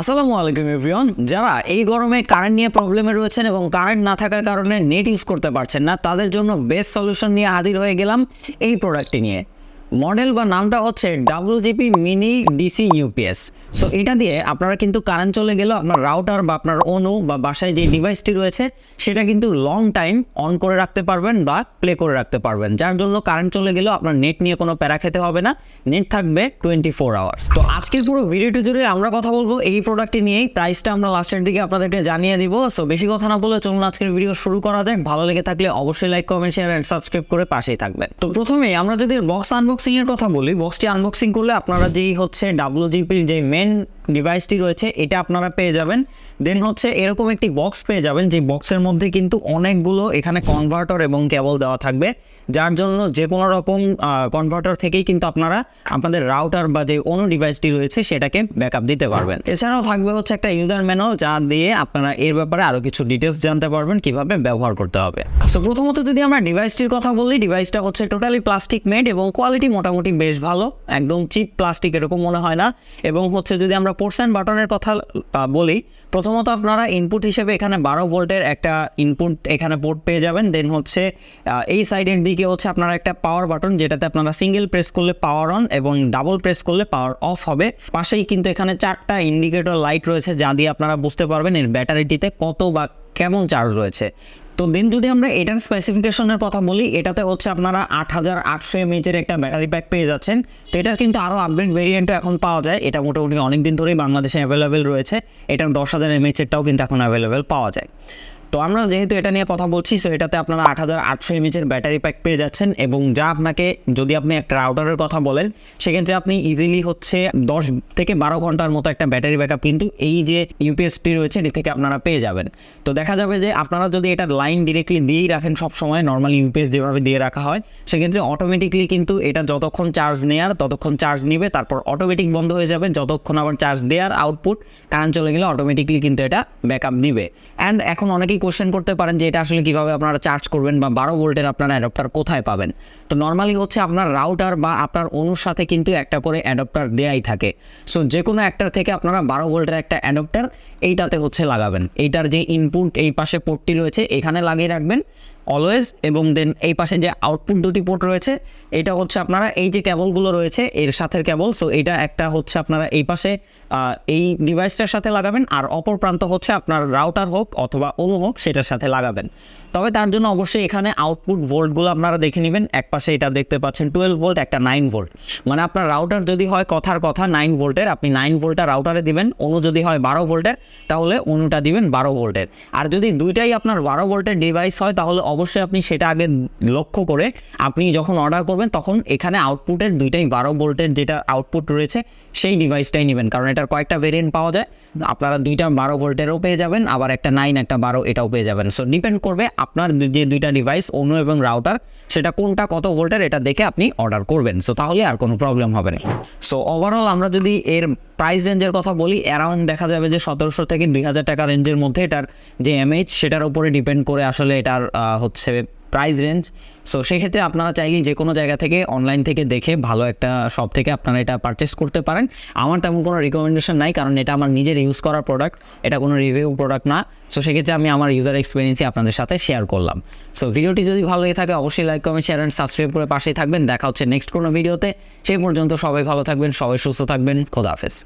আসসালামু আলাইকুম এভরিওয়ান। যারা এই গরমে কারেন্ট নিয়ে প্রবলেমে রয়েছেন এবং কারেন্ট না থাকার কারণে নেট ইউজ করতে পারছেন না, তাদের জন্য বেস্ট সলিউশন নিয়ে হাজির হয়ে গেলাম এই প্রোডাক্টটি নিয়ে। মডেল বা নামটা হচ্ছে WGP mini DC UPS so এটা দিয়ে আপনারা কিন্তু কারেন্ট চলে গেলেও আপনার রাউটার বা আপনার অনু বা বাসায় যে ডিভাইসটি রয়েছে, সেটা কিন্তু লং টাইম অন করে রাখতে পারবেন বা প্লে করে রাখতে পারবেন। যার জন্য কারেন্ট চলে গেলেও আপনার নেট নিয়ে কোনো প্যারা খেতে হবে না। নেট থাকবে টোয়েন্টি ফোর আওয়ার্স তো আজকের পুরো ভিডিওটি জুড়ে আমরা কথা বলব এই প্রোডাক্টটি নিয়েই। প্রাইসটা আমরা লাস্টের দিকে আপনাদেরকে জানিয়ে দিব। সো বেশি কথা না বলে চলুন আজকের ভিডিও শুরু করা যাক। ভালো লেগে থাকলে অবশ্যই like comment share and subscribe করে পাশেই থাকবেন। তো প্রথমেই আমরা যদি বক্স আনবক্সিং এর কথা বলি বক্সটি আনবক্সিং করলে আপনারা যেই হচ্ছে ডাব্লিউজিপির যে মেন ডিভাইসটি রয়েছে, এটা আপনারা পেয়ে যাবেন। দেন হচ্ছে এরকম একটি বক্স পেয়ে যাবেন যে বক্সের মধ্যে কিন্তু অনেকগুলো এখানে কনভার্টার এবং কেবল দেওয়া থাকবে। যার জন্য যে কোনো রকম কনভার্টার থেকেই কিন্তু আপনারা আপনাদের রাউটার বা যে অন্য ডিভাইসটি রয়েছে, সেটাকে ব্যাকআপ দিতে পারবেন। এছাড়াও থাকবে হচ্ছে একটা ইউজার ম্যানুয়াল যা দিয়ে আপনারা এর ব্যাপারে আরও কিছু ডিটেলস জানতে পারবেন, কীভাবে ব্যবহার করতে হবে। সো প্রথমত যদি আমরা ডিভাইসটির কথা বলি ডিভাইসটা হচ্ছে টোটালি প্লাস্টিক মেড এবং কোয়ালিটি মোটামুটি বেশ ভালো, একদম চিপ প্লাস্টিক এরকম মনে হয় না। এবং হচ্ছে যদি আমরা পোর্টস অ্যান্ড বাটনের কথা বলি, প্রথমত আপনারা ইনপুট হিসেবে এখানে বারো ভোল্টের একটা ইনপুট এখানে পোর্ট পেয়ে যাবেন। দেন হচ্ছে এই সাইডের দিকে হচ্ছে আপনারা একটা পাওয়ার বাটন যেটাতে আপনারা সিঙ্গেল প্রেস করলে পাওয়ার অন এবং ডাবল প্রেস করলে পাওয়ার অফ হবে। পাশেই কিন্তু এখানে চারটা ইন্ডিকেটর লাইট রয়েছে, যা দিয়ে আপনারা বুঝতে পারবেন এর ব্যাটারিটিতে কত বা কেমন চার্জ রয়েছে। তো দেন যদি আমরা এটার স্পেসিফিকেশনের কথা বলি, এটাতে হচ্ছে আপনারা আট হাজার আটশো এমএচের একটা ব্যাটারি প্যাক পেয়ে যাচ্ছেন। তো এটার কিন্তু আরও আপডেট ভেরিয়েন্টও এখন পাওয়া যায়। এটা মোটামুটি অনেক দিন ধরেই বাংলাদেশে অ্যাভেলেবেল রয়েছে। এটার দশ হাজার এমএচেরটাও কিন্তু এখন অ্যাভেলেবেল পাওয়া যায়। তো আমরা যেহেতু এটা নিয়ে কথা বলছি সো এটাতে আপনারা আট হাজার আটশো এমএচের ব্যাটারি প্যাক পেয়ে যাচ্ছেন এবং যা আপনাকে, যদি আপনি একটা রাউটারের কথা বলেন, সেক্ষেত্রে আপনি ইজিলি হচ্ছে দশ থেকে বারো ঘণ্টার মতো একটা ব্যাটারি ব্যাকআপ কিন্তু এই যে ইউপিএসটি রয়েছে, এটি থেকে আপনারা পেয়ে যাবেন। তো দেখা যাবে যে আপনারা যদি এটা লাইন ডিরেক্টলি দিয়েই রাখেন সব সময় নর্মাল ইউপিএস যেভাবে দিয়ে রাখা হয়, সেক্ষেত্রে অটোমেটিকলি কিন্তু এটা যতক্ষণ চার্জ নেয়ার, ততক্ষণ চার্জ নিবে, তারপর অটোমেটিক বন্ধ হয়ে যাবে, যতক্ষণ আবার চার্জ দেওয়ার আউটপুট কারেন্ট চলে গেলে অটোমেটিকলি কিন্তু এটা ব্যাকআপ নিবে অ্যান্ড এখন অনেকেই কোশ্চেন করতে পারেন যে এটা আসলে কীভাবে আপনারা চার্জ করবেন বা বারো ভোল্টের আপনারা অ্যাডপ্টার কোথায় পাবেন। তো নর্মালি হচ্ছে আপনার রাউটার বা আপনার অনুর সাথে কিন্তু একটা করে অ্যাডপ্টার দেয়াই থাকে। সো যে কোনো একটার থেকে আপনারা বারো ভোল্টের একটা অ্যাডপ্টার এইটাতে হচ্ছে লাগাবেন। এইটার যে ইনপুট এই পাশে পোর্টটি রয়েছে, এখানে লাগিয়ে রাখবেন। অলওয়েজ এবং দেন এই পাশে যে আউটপুট দুটি পোর্ট রয়েছে, এটা হচ্ছে আপনারা এই যে কেবলগুলো রয়েছে, এর সাথে কেবল সো এটা একটা হচ্ছে আপনারা এই পাশে এই ডিভাইসটার সাথে লাগাবেন, আর অপর প্রান্ত হচ্ছে আপনার রাউটার হোক অথবা অনু হোক, সেটার সাথে লাগাবেন। তবে তার জন্য অবশ্যই এখানে আউটপুট ভোল্টগুলো আপনারা দেখে নেবেন, এক পাশে এটা দেখতে পাচ্ছেন টুয়েলভ ভোল্ট একটা নাইন ভোল্ট মানে আপনার রাউটার যদি হয় কথার কথা নাইন ভোল্টের আপনি নাইন ভোল্টটা রাউটারে দিবেন অনু যদি হয় বারো ভোল্টের তাহলে অনুটা দিবেন বারো ভোল্টের আর যদি দুইটাই আপনার বারো ভোল্টের ডিভাইস হয়, তাহলে অবশ্যই আপনি সেটা আগে লক্ষ্য করে আপনি যখন অর্ডার করবেন, তখন এখানে আউটপুটের দুইটাই বারো ভোল্টের যেটা আউটপুট রয়েছে, সেই ডিভাইসটাই নেবেন। কারণ এটার কয়েকটা ভেরিয়েন্ট পাওয়া যায়। আপনারা দুইটা বারো ভোল্টেরও পেয়ে যাবেন, আবার একটা নাইন একটা বারো এটাও পেয়ে যাবেন। সো ডিপেন্ড করবে আপনার যে দুইটা ডিভাইস অন্য এবং রাউটার সেটা কোনটা কত ভোল্টের এটা দেখে আপনি অর্ডার করবেন। সো তাহলে আর কোনো প্রবলেম হবে না। সো ওভারঅল আমরা যদি এর প্রাইস রেঞ্জের কথা বলি অ্যারাউন্ড দেখা যাবে যে সতেরোশো থেকে দুই হাজার টাকা রেঞ্জের মধ্যে এটার যে এমএইচ সেটার উপরে ডিপেন্ড করে আসলে এটার হচ্ছে প্রাইস রেঞ্জ সো সেক্ষেত্রে আপনারা চাইলেই যে কোনো জায়গা থেকে অনলাইন থেকে দেখে ভালো একটা শপ থেকে আপনারা এটা পারচেস করতে পারেন। আমার তেমন কোনো রিকমেন্ডেশন নাই, কারণ এটা আমার নিজের ইউজ করা প্রোডাক্ট এটা কোনো রিভিউ প্রোডাক্ট না। সো সেক্ষেত্রে আমি আমার ইউজার এক্সপিরিয়েন্সই আপনাদের সাথে শেয়ার করলাম। সো ভিডিওটি যদি ভালো লেগে থাকে, অবশ্যই like comment share and subscribe করে পাশেই থাকবেন। দেখা হচ্ছে নেক্সট কোনো ভিডিওতে সেই পর্যন্ত সবাই ভালো থাকবেন, সবাই সুস্থ থাকবেন। খোদা হাফেজ।